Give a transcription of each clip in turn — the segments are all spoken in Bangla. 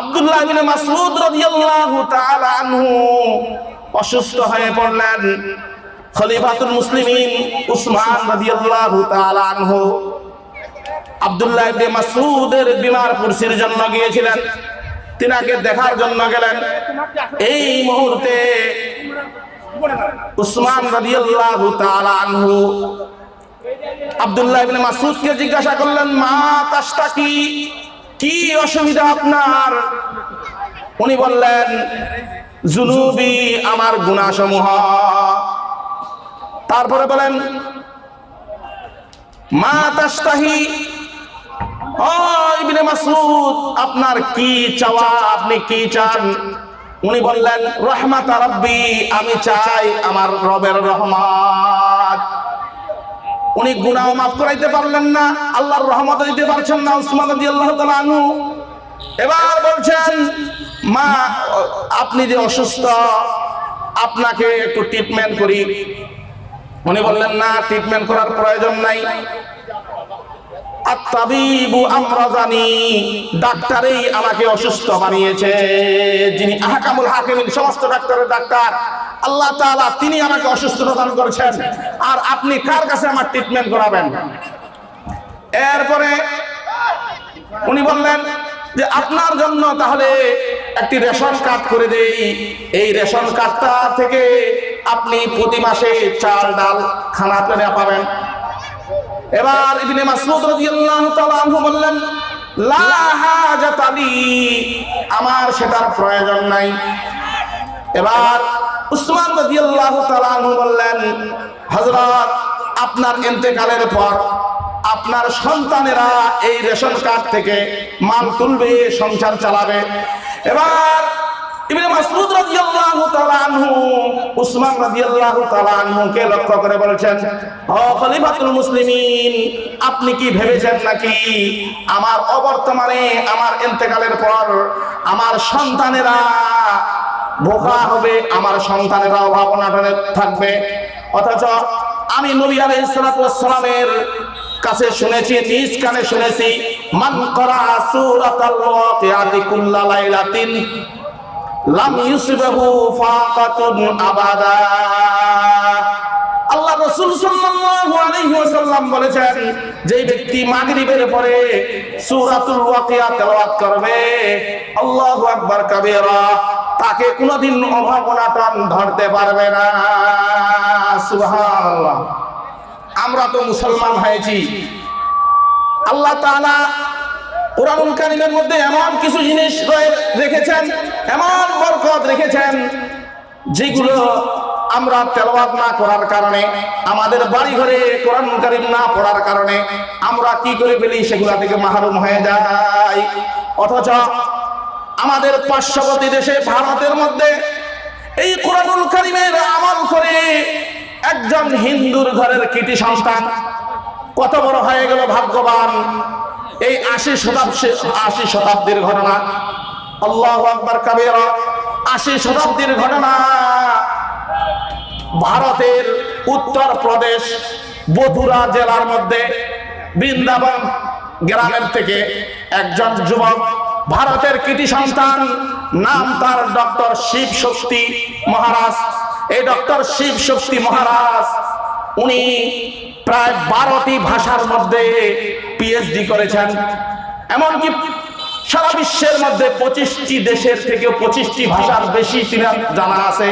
আব্দুল্লাহ ইবনে মাসউদ রাদিয়াল্লাহু তাআলা আনহু অসুস্থ হয়ে পড়লেন। খলিফাতুল মুসলিমিন উসমান রাদিয়াল্লাহু তাআলা আনহু আব্দুল্লাহ ইবনে মাসউদের বিমার কুরসির জন্য গিয়েছিলেন। তিনাকে দেখার জন্য গেলেন। এই মুহূর্তে উসমান রাদিয়াল্লাহু তাআলা আনহু আব্দুল্লাহ ইবনে মাসউদকে জিজ্ঞাসা করলেন, মা তাশতাকি কি অসুবিধা আপনার? উনি বললেন, জুনুবি আমার গুনাহসমূহ তারপরে বলেন, মা তাশতাহি। ও ইবনে মাসউদ, আপনার কি চাওয়া? আপনি কি চান? উনি বললেন, রহমাত রাব্বি, আমি চাই আমার রবের রহমত। উনি গুণাও মাফ করাইতে পারলেন না, আল্লাহর রহমত দিতে পারছেন না উসমান রাদিয়াল্লাহু আল্লাহ আনহু। এবার বলছেন, মা, আপনি যে অসুস্থ, আপনাকে একটু ট্রিটমেন্ট করি। উনি বললেন, না ট্রিটমেন্ট করার প্রয়োজন নাই। আমরাজানি। ডাক্তারই আমাকে অসুস্থ যিনি সমস্ত ডাক্তারের ডাক্তার। আল্লাহ তিনি আমাকে করেছেন। আর আপনি কার কাছে আমার ট্রিটমেন্ট করাবেন? এরপরে উনি বললেন যে, আপনার জন্য তাহলে একটি রেশন কার্ড করে দেই। এই রেশন কার্ডটা থেকে আপনি প্রতি মাসে চাল, ডাল, খানা পেনে পাবেন। এবার ইবনে মাসউদ রাদিয়াল্লাহু তাআলা আনহু বললেন, লা হাজাত আমার সেটার প্রয়োজন নাই। এবার উসমান রাদিয়াল্লাহু তাআলা আনহু বললেন, হযরত, আপনার ইন্তেকালের পর আপনার সন্তানেরা এই রেশন কার্ড থেকে মাল তুলবে, সংসার চালাবে। এবার ইবনে মাসউদ রাদিয়াল্লাহু তাআলা আনহু, উসমান রাদিয়াল্লাহু তাআলা আনহুকে লক্ষ্য করে বলেছেন, ও খলিফাতুল মুসলিমিন, আপনি কি ভেবেছেন নাকি আমার অবর্তমানে আমার ইন্তেকালের পর আমার সন্তানেরা বোকা হবে, আমার সন্তানেরা অভাব অনাটনে থাকবে? অথচ আমি নবী আলাইহিস সালাতু ওয়াস কাছে শুনেছি, নিজ কানে শুনেছি, মান করা সূরাতাল ওয়াকিয়াতি কুল্লা লাইলাতিন লাম ইউসিবাহু ফাকাতুন আবাদা। আল্লাহ রাসূল সাল্লাল্লাহু আলাইহি ওয়াসাল্লাম বলেছেন যে ব্যক্তি মাগরিবের পরে সূরাতুল ওয়াকিয়া তেলাওয়াত করবে, আল্লাহু আকবার কাবীরা, তাকে কোনোদিন অভাব অনাটন ধরতে পারবে না। সুবহানাল্লাহ। আমরা তো মুসলমান হয়েছি। আল্লাহ তাআলা কোরআনুল কারিমের মধ্যে এমন কিছু জিনিস রেখেছেন, এমন বরকত রেখেছেন, যেগুলো আমরা তেলাওয়াত না করার কারণে, আমাদের বাড়ি ঘরে কোরআন কারিম না পড়ার কারণে আমরা কি করে ফেলি সেগুলা থেকে মাহরুম হয়ে যাই। অথচ আমাদের পার্শ্ববর্তী দেশে ভারতের মধ্যে এই কোরআনুল কারিমের আমল করে একজন হিন্দুর ঘরের কৃতি সন্তান কত বড় হয়ে গেল ভাগ্যবান। এই আশি শতাব্দী, আশি শতাব্দীর ঘটনা। আল্লাহ আকবর কাবের, আশি শতাব্দীর ঘটনা। ভারতের উত্তর প্রদেশ বধুরা জেলার মধ্যে বৃন্দাবন গ্রামের থেকে একজন যুবক, ভারতের কৃতি সন্তান, নাম তার ডক্টর শিব শক্তি মহারাজ। এই ডক্টর শিব শক্তি মহারাজ, উনি প্রায় বারোটি ভাষার মধ্যে পিএইচডি করেছেন। এমনকি সারা বিশ্বের মধ্যে পঁচিশটি দেশের থেকে পঁচিশটি ভাষার বেশি তিনার জানা আছে।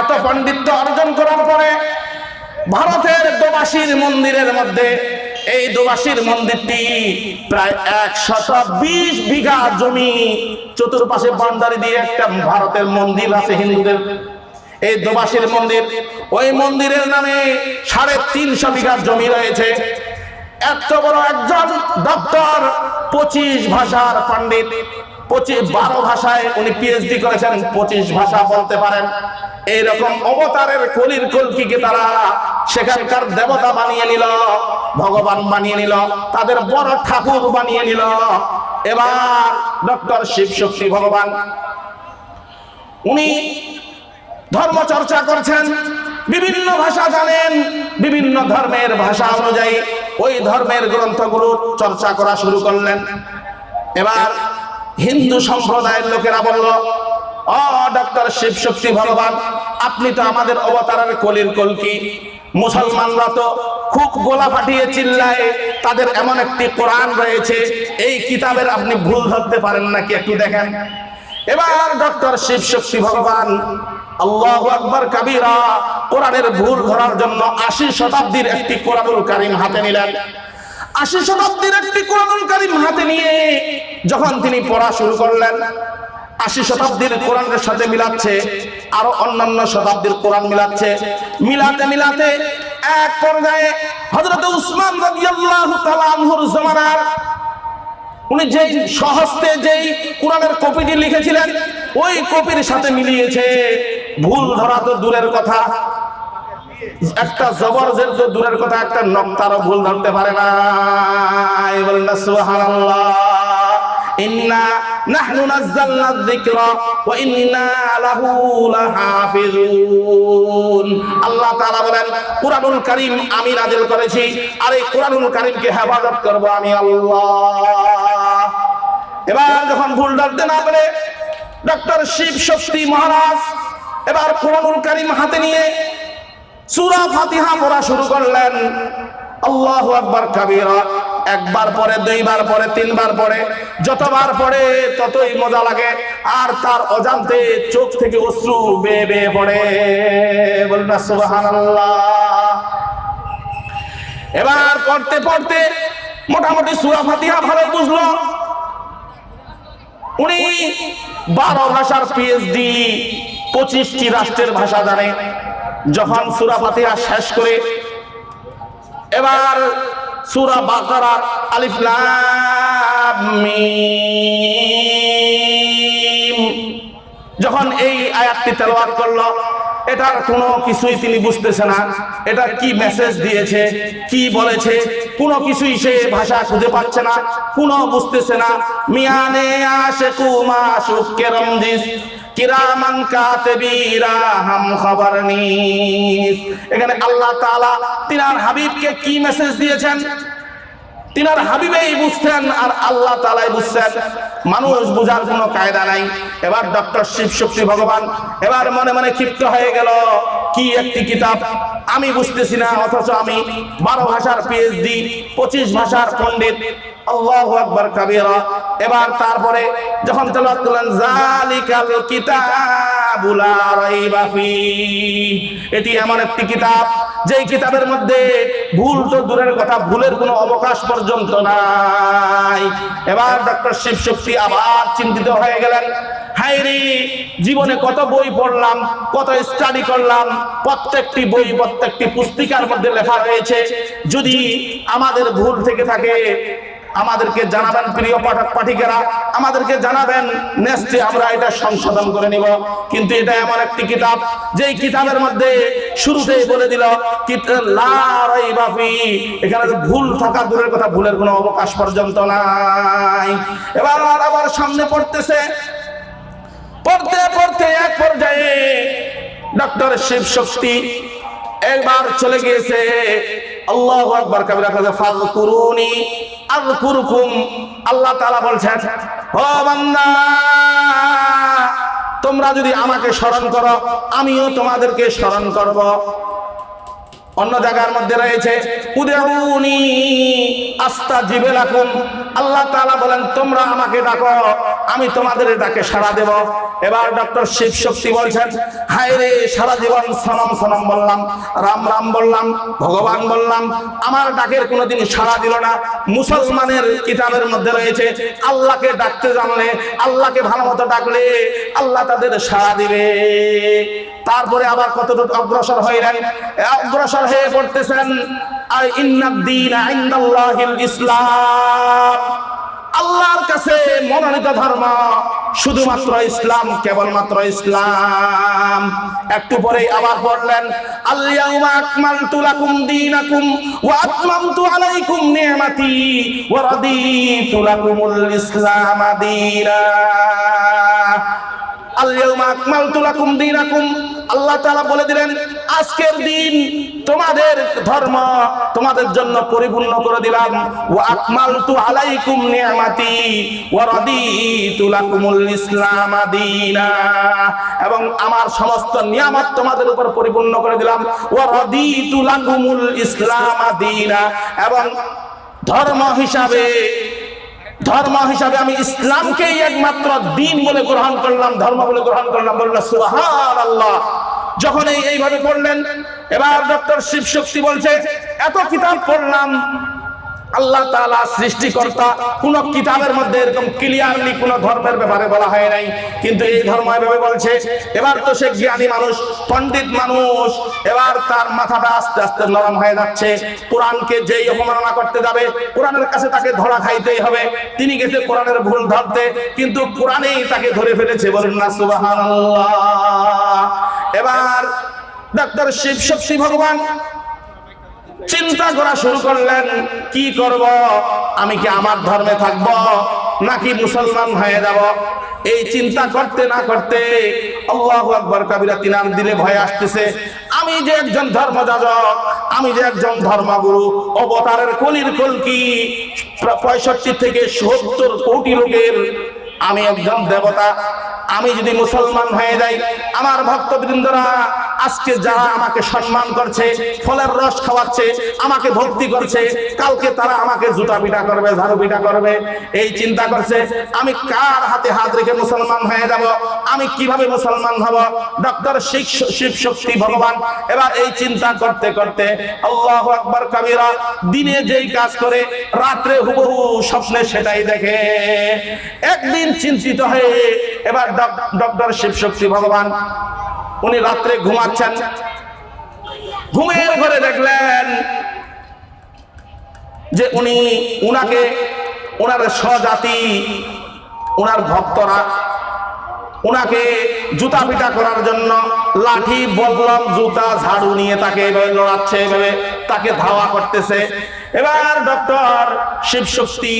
এত পাণ্ডিত্য অর্জন করার পরে ভারতের দোবাসীর মন্দিরের মধ্যে এই দোবাসীর মন্দিরটি প্রায় একশত বিশ বিঘা জমি চতুর্পাশে বান্দারি দিয়ে একটা ভারতের মন্দির আছে হিন্দুদের এই দোবাসীর মন্দির, ওই মন্দিরের নামে সাড়ে তিনশো বিঘা জমি রয়েছে। এত বড় একজন ডক্টর পঁচিশ ভাষার পণ্ডিত, পঁচিশ বারো ভাষায় উনি পিএইচডি করেছেন, পঁচিশ ভাষা বলতে পারেন। এইরকম অবতারের কলির তারা সেখানকার দেবতা বানিয়ে নিল, ভগবান নিল, তাদের বড় ঠাকুর বানিয়ে নিল। এবার ডক্টর শিব শক্তি ভগবান, উনি ধর্ম চর্চা করছেন, বিভিন্ন ভাষা জানেন, বিভিন্ন ধর্মের ভাষা অনুযায়ী ওই ধর্মের গ্রন্থগুলো চর্চা করা শুরু করলেন। এবার হিন্দু সম্প্রদায়ের লোকেরা বলল ও ডক্টর শিব শক্তি ভগবান, আপনি তো আমাদের অবতারের কলির কলকি। মুসলমানরা তো খুব গোলা ফাটিয়ে চিল্লায়, তাদের এমন একটি কোরআন রয়েছে, এই কিতাবের আপনি ভুল ধরতে পারেন নাকি একটু দেখেন? এবার ডক্টর শিব শক্তি ভগবান, আল্লাহ আকবর কাবিরা কোরআনের ভুল ধরার জন্য আশি শতাব্দীর একটি কোরআনুল কারিম হাতে নিলেন। আশি শতাব্দীর একটি কোরআনুল কারিম হাতে নিয়ে যখন তিনি পড়া শুরু করলেন, আশি শতাব্দীর কোরআনের সাথে মিলাচ্ছে, আরও অন্যান্য শতাব্দীর কোরআন মিলাচ্ছে। মিলাতে মিলাতে এক পর্যায়ে হযরত উসমান রাদিয়াল্লাহু তাআলা আনহুর জামানার উনি যেই সহস্তে যেই কোরআনের কপিটি লিখেছিলেন, ওই কপির সাথে মিলিয়েছে। ভুল ধরা তো দূরের কথা। একটা জবরজের তো দূরের কথা, একটা নক্তারও ভুল ধরতে পারে না। বলেন সুবহানাল্লাহ। ইন্না নাহনু নাযালনা যিকরা ওয়া ইন্না লাহু লাহাফিজুন। আল্লাহ তাআলা বলেন, কুরআনুল কারীম আমি নাযিল করেছি, আর এই কুরআনুল কারীমকে হেফাজত করব আমি আল্লাহ। এবার যখন ভুল ধরতে না পারে, ডক্টর শিব শক্তি মহারাজ এবার কোরআনুল কারীম হাতে নিয়ে সূরা ফাতিহা পড়া শুরু করলেন। আল্লাহু আকবার কাবীরা। একবার পরে, দুইবার পরে, তিনবার পরে, যতবার পরে, ততই মজা লাগে। আর তার অজান্তে চোখ থেকে অশ্রু বেয়ে বেয়ে পড়ে। বলুন এবার পড়তে পড়তে মোটামুটি সূরা ফাতিহা ভালো বুঝলো। উনি বারো ভাষার পিএইচডি পঁচিশটি রাষ্ট্রের ভাষা জানে। যখন সুরা ফাতিহা শেষ করে, এবার সুরা বাকারার আলিফ লাম মিম। যখন এই আয়াতটি তেলাওয়াত করল এটার কোনো কিছুই তিনি বুঝতেছে না। এটা কি মেসেজ দিয়েছে কি বলেছে কোনো কিছুই সে ভাষা খুঁজে পাচ্ছে না কোনো বুঝতেছে না। মিয়ানে আশে কুমা সুখকে রমজিস কিরামান কাতিবিরা হাম খবর নিস। এখানে আল্লাহ তাআলা তিনার হাবিবকে কি মেসেজ দিয়েছেন? তিনার হাবিবেই বুঝতেন আর আল্লাহ তালাই বুঝছেন মানুষ বুঝার কোনো কায়দা নাই। এবার ডক্টর শিব শক্তি ভগবান এবার মনে মনে ক্ষিপ্ত হয়ে গেল। কি একটি কিতাব? আমি বুঝতেছি না, অথচ আমি বারো ভাষার পিএইচডি পঁচিশ ভাষার পণ্ডিত। এবার তারপরে যখন ফি। এটি এমন একটি কিতাব, যেই কিতাবের মধ্যে ভুল তো কথা, ভুলের কোনো অবকাশ পর্যন্ত নাই। এবার ডক্টর শিব শক্তি আবার চিন্তিত হয়ে গেলেন হাইরি জীবনে কত বই পড়লাম, কত স্টাডি করলাম, প্রত্যেকটি বই প্রত্যেকটি পুস্তিকার মধ্যে লেখা রয়েছে। যদি আমাদের ভুল থেকে থাকে আমাদেরকে জানাবেন প্রিয় পাঠক পাঠিকেরা, আমাদেরকে জানাবেন নেক্সটে আমরা এটা সংশোধন করে নিব। কিন্তু এটা এমন একটি কিতাব, যেই কিতাবের মধ্যে শুরুতেই বলে দিল। এখানে ভুল থাকা দূরের কথা, ভুলের কোনো অবকাশ পর্যন্ত নাই। এবার আর আবার সামনে পড়তেছে। পড়তে পড়তে এক পর্যায়ে ডক্টর শিব শক্তি একবার চলে গিয়েছে। আল্লাহু আকবার কবিরা কাছে ফাযকুরুনি আযকুরুকুম। আল্লাহ তাআলা বলছেন, ও বান্দা, তোমরা যদি আমাকে স্মরণ করো, আমিও তোমাদেরকে স্মরণ করব। অন্য জায়গার মধ্যে রয়েছে, উদেউনি আস্তা জিবেলাকুম আল্লাহ তালা বলেন, তোমরা আমাকে ডাকো, আমি তোমাদের ডাকে সাড়া দেব। এবার ডক্টর শিব শক্তি বলছেন, হায় রে, সারা জীবন সনম সনম বললাম, রাম রাম বললাম, ভগবান বললাম, আমার ডাকের কোনোদিন সাড়া দিল না। মুসলমানের কিতাবের মধ্যে রয়েছে, আল্লাহকে ডাকতে জানলে, আল্লাহকে ভালো মতো ডাকলে আল্লাহ তাদের সাড়া দিবে। তারপরে আবার কতটুকু অগ্রসর হইলেন? অগ্রসর হয়ে পড়তেছেন, আর ইসলাম। আল্লাহর কাছে মনোনীত ধর্ম শুধুমাত্র ইসলাম, কেবলমাত্র ইসলাম। একটু পরেই আবার পড়লেন আল্লাহুম্মা আকমালতু লাকুম দীনাকুম ওয়া আতমামতু আলাইকুম নি'মাতি ওয়া রাদিতু লাকুমুল ইসলাম দীনা। বলে দিলেন, আজকের দিন তোমাদের ধর্ম তোমাদের জন্য পরিপূর্ণ করে দিলাম। আলাইকুম লাকুমুল ইসলাম এবং আমার সমস্ত নিয়ামত তোমাদের উপর পরিপূর্ণ করে দিলাম। ওয়া রাদিতু লাকুমুল ইসলাম এবং ধর্ম হিসাবে ধর্ম হিসাবে আমি ইসলামকেই একমাত্র দিন বলে গ্রহণ করলাম, ধর্ম বলে গ্রহণ করলাম। বললাম আল্লাহ যখন এই এইভাবে পড়লেন, এবার ডক্টর শিব শক্তি বলছে, এত কিতাব পড়লাম আল্লাহ তালা সৃষ্টিকর্তা, কোন কিতাবের মধ্যে এরকম ক্লিয়ারলি কোন ধর্মের ব্যাপারে বলা হয় নাই। কিন্তু এই ধর্ম এভাবে বলছে, এবার তো সে জ্ঞানী মানুষ, পণ্ডিত মানুষ, এবার তার মাথাটা আস্তে আস্তে নরম হয়ে যাচ্ছে। কোরআনকে যেই অপমাননা করতে যাবে, কোরআনের কাছে তাকে ধরা খাইতেই হবে। তিনি গেছে কোরআনের ভুল ধরতে, কিন্তু কোরআনেই তাকে ধরে ফেলেছে। বলেন না, সুবহানাল্লাহ। এবার ডাক্তার শিব শক্তি ভগবান চিন্তা করা শুরু করলেন, কি করব? আমি কি আমার ধর্মে থাকব নাকি মুসলমান হয়ে যাব? এই চিন্তা করতে না করতে আল্লাহু আকবার কাবিরা তিনার দিলে ভয় আসতেছে। আমি যে একজন ধর্মযাজক, আমি যে একজন ধর্মগুরু, অবতারের কলির কলকি পঁয়ষট্টি থেকে সত্তর কোটি লোকের আমি একজন দেবতা। আমি যদি মুসলমান হয়ে যাই, আমার ভক্তবৃন্দরা আজকে যারা আমাকে সম্মান করছে, ফলের রস খাওয়াচ্ছে, আমাকে ভক্তি করছে, কালকে তারা আমাকে জুতা পিটা করবে, ঝাড়ু পিটা করবে। এই চিন্তা করছে, আমি কার হাতে হাত রেখে মুসলমান হয়ে যাব? আমি কীভাবে মুসলমান হব? ডক্টর শিব শক্তি ভগবান, এবার এই চিন্তা করতে করতে আল্লাহ আকবর কাবিরা দিনে যেই কাজ করে, রাত্রে হুবহু স্বপ্নে সেটাই দেখে। একদিন চিন্তিত হয়ে এবার ডক্টর শিব শক্তি ভগবান উনি রাত্রে ঘুমাচ্ছেন। ঘুমের ঘরে দেখলেন যে উনি উনাকে ওনার স্বজাতি ওনার ভক্তরা ওনাকে জুতা পিটা করার জন্য লাঠি, বদলম, জুতা, ঝাড়ু নিয়ে তাকে এভাবে লড়াচ্ছে এভাবে তাকে ধাওয়া করতেছে। এবার ডক্টর শিব শক্তি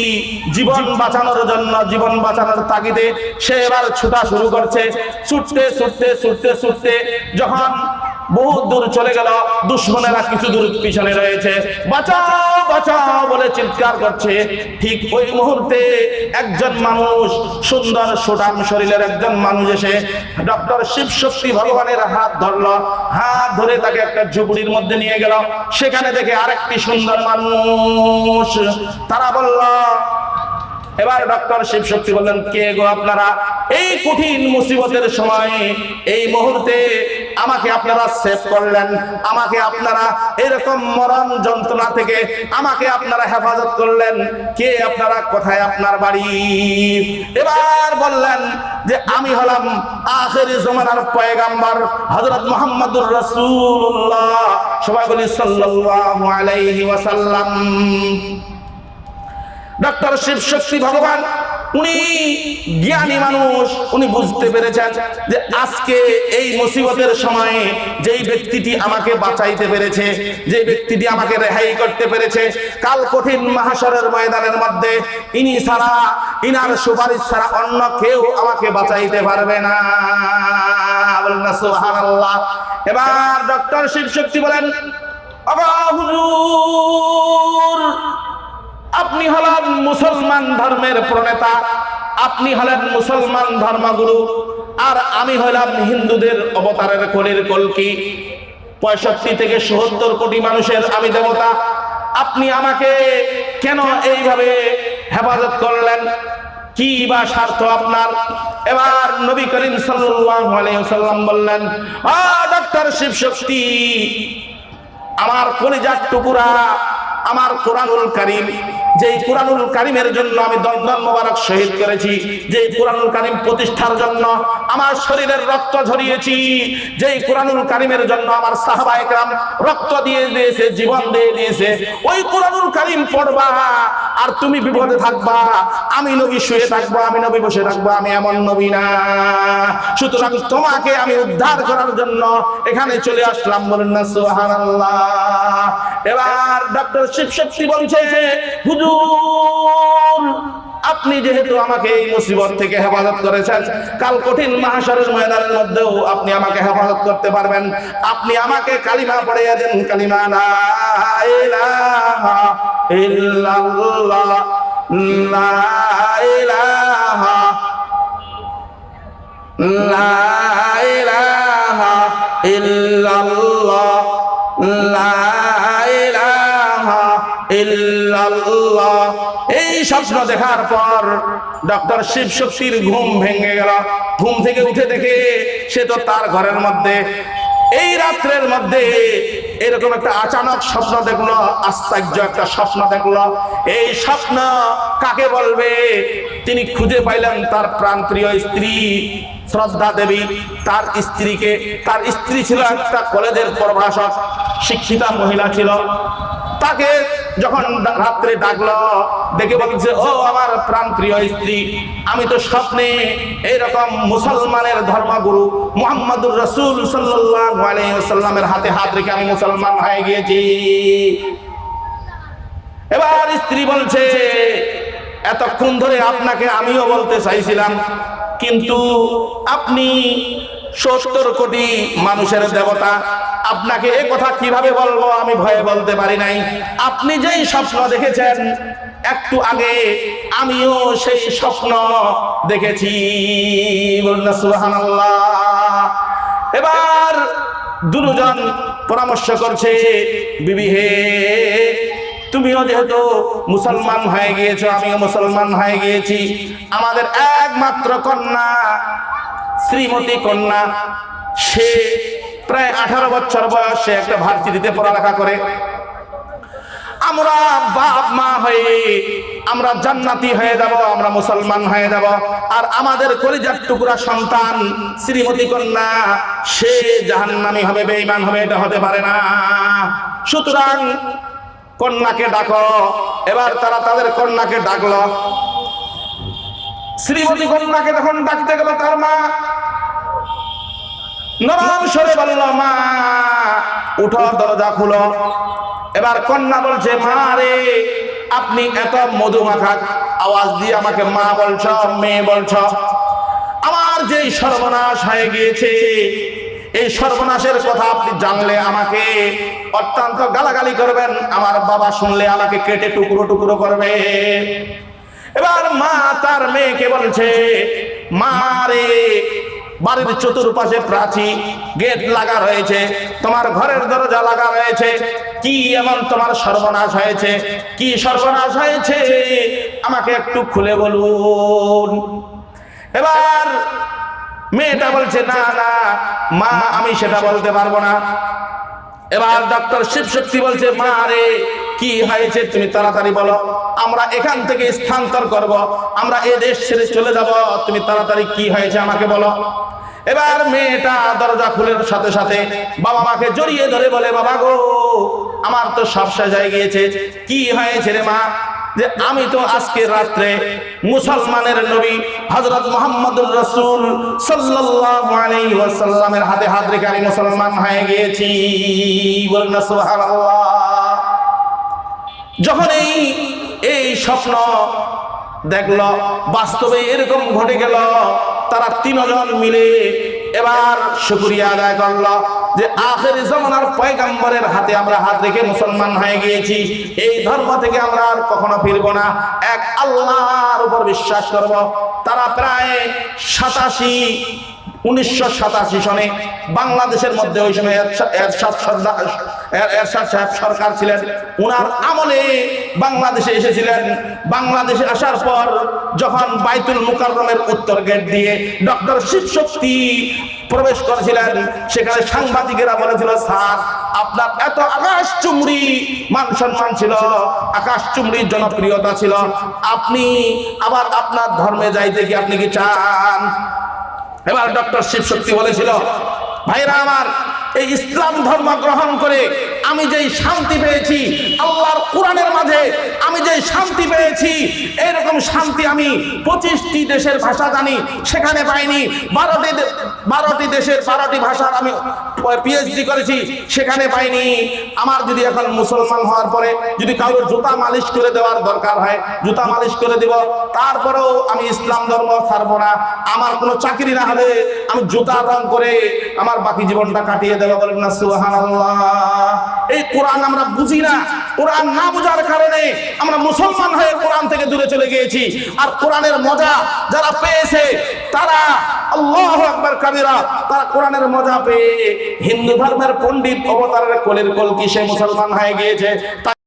জীবন বাঁচানোর জন্য জীবন বাঁচানোর তাগিদে সে এবার ছুটা শুরু করছে। ছুটতে ছুটতে ছুটতে ছুটতে যখন বহু দূর চলে গেল। দুশ্মনেরা কিছু দূর পিছনে রয়েছে। বাঁচাও বাঁচাও বলে চিৎকার করছে। ঠিক ওই মুহূর্তে একজন মানুষ সুন্দর সুঠাম শরীরের একজন মানুষ এসে ডক্টর শিব শক্তি ভগবানের হাত ধরলো। হাত ধরে তাকে একটা ঝুপড়ির মধ্যে নিয়ে গেল। সেখানে দেখে আরেকটি সুন্দর মানুষ। তারা বলল, এবার ডক্টর শিব শক্তি বললেন, কে গো আপনারা এই কঠিন মুসিবতের সময়, এই মুহূর্তে আমাকে আপনারা সেভ করলেন, আমাকে আপনারা এরকম মরণ যন্ত্রণা থেকে আমাকে আপনারা হেফাজত করলেন। কে আপনারা? কোথায় আপনার বাড়ি? এবার বললেন যে আমি হলাম আখেরি জমানার পয়গাম্বার হযরত মুহাম্মদুর রাসূলুল্লাহ। সবাই বলি সাল্লাল্লাহু আলাইহি ওয়াসাল্লাম। ডক্টর শিব শক্তি ভগবান উনি জ্ঞানী মানুষ, উনি বুঝতে পেরেছেন যে আজকে এই মুসিবতের সময়ে যেই ব্যক্তিটি আমাকে বাঁচাইতে পেরেছে, যে ব্যক্তিটি আমাকে রেহাই করতে পেরেছে, কাল কঠিন মহাসরের ময়দানের মধ্যে ইনি ছাড়া, ইনার সুপারিশ ছাড়া অন্য কেউ আমাকে বাঁচাইতে পারবে না। সুবহানাল্লাহ। এবার ডক্টর শিব শক্তি বলেন আবা হুজুর আপনি হলেন মুসলমান ধর্মের প্রণেতা, আপনি হলেন মুসলমান ধর্মগুরু, আর আমি হলাম হিন্দুদের অবতারের কোলের কলকি। পঁয়ষট্টি থেকে সত্তর কোটি মানুষের আমি দেবতা। আপনি আমাকে কেন এইভাবে হেফাজত করলেন? কি বা স্বার্থ আপনার? এবার নবী করিম আলাইহি বললেন, আ ডক্টর শিব শক্তি আমার কলিজার টুকুরা আমার কোরআনুল কারিম, যেই কোরআনুল কারিমের জন্য আমি দন্দন মোবারক শহীদ করেছি, যেই কোরআনুল কারিম প্রতিষ্ঠার জন্য আমার শরীরের রক্ত ঝরিয়েছি, যেই কোরআনুল কারিমের জন্য আমার সাহাবা একরাম রক্ত দিয়ে দিয়েছে, জীবন দিয়ে দিয়েছে, ওই কোরআনুল কারিম পড়বা আর তুমি বিপদে থাকবা। আমি নবী শুয়ে থাকব, আমি নবী বসে থাকব, আমি এমন নবী না। সুতরাং তোমাকে আমি উদ্ধার করার জন্য এখানে চলে আসলাম বলেন না, সুবহানাল্লাহ। এবার ডক্টর শিব শক্তি বলছে হুজুর, আপনি যেহেতু আমাকে এই মুসিবত থেকে হেফাজত করেছেন, কাল কঠিন মাহাসরের ময়দানের মধ্যেও আপনি আমাকে হেফাজত করতে পারবেন। আপনি আমাকে কালিমা পড়িয়ে দেন, কালিমা লা ইলাহা ইল্লাল্লাহ, লা ইলাহা লা ইলাহা ইল্লাল্লাহ, লা স্বপ্ন দেখার পর ডক্টর শিব শক্তির ঘুম ভেঙে গেল। ঘুম থেকে উঠে দেখে সে তো তার ঘরের মধ্যে, এই রাত্রের মধ্যে এরকম একটা আচানক স্বপ্ন দেখল, আশ্চর্য একটা স্বপ্ন দেখল। এই স্বপ্ন কাকে বলবে? তিনি খুঁজে পাইলেন তার প্রাণপ্রিয় স্ত্রী শ্রদ্ধা দেবী। তার স্ত্রীকে, তার স্ত্রী ছিল একটা কলেজের প্রভাষক, শিক্ষিতা মহিলা ছিল। তাকে যখন রাত্রে ডাকলো, দেখে বলছে, ও আমার প্রাণ প্রিয় স্ত্রী, আমি তো স্বপ্নে এইরকম মুসলমানের ধর্মগুরু মোহাম্মদুর রসুল সাল্লামের হাতে হাত রেখে আমি মুসলমান হয়ে গিয়েছি। এবার স্ত্রী বলছে, এতক্ষণ ধরে আপনাকে আমিও বলতে চাইছিলাম, কিন্তু আপনি সত্তর কোটি মানুষের দেবতা। আপনাকে এ কথা কীভাবে বলব আমি ভয়ে বলতে পারি নাই। আপনি যেই স্বপ্ন দেখেছেন, একটু আগে আমিও সেই স্বপ্ন দেখেছি। এবার দুজন পরামর্শ করছে, বিবি হে, তুমিও যেহেতু মুসলমান হয়ে গিয়েছো, আমিও মুসলমান হয়ে গিয়েছি। আমাদের একমাত্র কন্যা শ্রীমতী কন্যা, সে প্রায় আঠারো বছর বয়সে একটা ভার্সিটিতে পড়ালেখা করে। আমরা বাপ, মা হয়ে আমরা জান্নাতি হয়ে যাব, আমরা মুসলমান হয়ে যাব। আর আমাদের কলিজার টুকরা সন্তান শ্রীমতী কন্যা, সে জাহান্নামী হবে, বেঈমান হবে, এটা হতে পারে না। সুতরাং কন্যাকে ডাকো। এবার তারা তাদের কন্যাকে ডাকলো। শ্রীমতী কন্যাকে যখন ডাকতে গেল তার মা নরম সরে বলল, মা, উঠো, দরজা খুলো। এবার কন্যা বলছে, মা রে, আপনি এত মধু মাখা আওয়াজ দিয়ে আমাকে মা বলছ, মেয়ে বলছ। আমার যেই সর্বনাশ হয়ে গিয়েছে, এই সর্বনাশের কথা আপনি জানলে আমাকে অত্যন্ত গালাগালি করবেন। আমার বাবা শুনলে আমাকে কেটে টুকরো টুকরো করবে। এবার মা তার মেয়েকে বলছে, মা রে বাড়ির চতুর্পাশে প্রাচী গেট লাগা রয়েছে, তোমার ঘরের দরজা লাগা রয়েছে, কি এমন তোমার সর্বনাশ হয়েছে, কি সর্বনাশ হয়েছে? আমাকে একটু খুলে বলুন। এবার মেয়েটা বলছে, না না, মা, আমি সেটা বলতে পারব না। এবার ডক্টর শিব শক্তি বলছে, মা রে কি হয়েছে তুমি তাড়াতাড়ি বলো। আমরা এখান থেকে স্থানান্তর করব। আমরা এ দেশ ছেড়ে চলে যাব। তুমি তাড়াতাড়ি কি হয়েছে আমাকে বলো। এবার মেয়েটা দরজা খুলের সাথে সাথে বাবা মাকে জড়িয়ে ধরে বলে, বাবা গো, আমার তো সব শেষ হয়ে গিয়েছে। কি হয়েছে রে মা? যে আমি তো আজকে রাত্রে মুসলমানের নবী হযরত মুহাম্মদুর রাসূল ওয়াসাল্লামের হাতে হাত রেখে আমি মুসলমান হয়ে গিয়েছি। বলুন সুবহানাল্লাহ। যখন এই এই স্বপ্ন দেখল, বাস্তবে এরকম ঘটে গেল, তারা তিনজন মিলে এবার শুক্রিয়া আদায় করল। যে আখের জমানার পয়গাম্বরের হাতে আমরা হাত রেখে মুসলমান হয়ে গিয়েছি। এই ধর্ম থেকে আমরা আর কখনো ফিরবো না। এক আল্লাহর উপর বিশ্বাস করব। তারা প্রায় সাতাশি, উনিশশো সাতাশি সনে বাংলাদেশের মধ্যে ওই সময় এরশাদ সাহেব সরকার ছিলেন। উনার আমলে বাংলাদেশে এসেছিলেন। বাংলাদেশে আসার পর যখন বাইতুল মুকাররমের উত্তর গেট দিয়ে ডক্টর শিব শক্তি প্রবেশ করেছিলেন। সেখানে সাংবাদিকেরা বলেছিল, স্যার, আপনার এত আকাশ চুমড়ি মান সম্মান ছিল, আকাশ চুমড়ির জনপ্রিয়তা ছিল। আপনি আবার আপনার ধর্মে যাইতে কি আপনি কি চান? এবার ডক্টর শিব শক্তি বলেছিল, ভাইরা আমার এই ইসলাম ধর্ম গ্রহণ করে আমি যেই শান্তি পেয়েছি আল্লাহ আল্লাহর কোরআনের মাঝে আমি যে শান্তি পেয়েছি এরকম শান্তি আমি পঁচিশটি দেশের ভাষা জানি, সেখানে পাইনি। বারোটি বারোটি দেশের বারোটি ভাষার আমি পিএইচডি করেছি, সেখানে পাইনি। আমার যদি এখন মুসলমান হওয়ার পরে যদি কারোর জুতা মালিশ করে দেওয়ার দরকার হয়, জুতা মালিশ করে দিব, তারপরেও আমি ইসলাম ধর্ম ছাড়বো না। আমার কোনো চাকরি না হলে আমি জুতা রং করে আমার বাকি জীবনটা কাটিয়ে দেবো। বলেন না, সুবহানাল্লাহ। এই কোরআন আমরা বুঝি না। কোরআন না বোঝার কারণে আমরা মুসলমান হয়ে কোরআন থেকে দূরে চলে গিয়েছি। আর কোরআনের মজা যারা পেয়েছে, তারা আল্লাহ আকবার কাবিরা, তারা কোরআনের মজা পেয়ে হিন্দু ধর্মের পণ্ডিত অবতারের কোলের কলকি সে মুসলমান হয়ে গিয়েছে?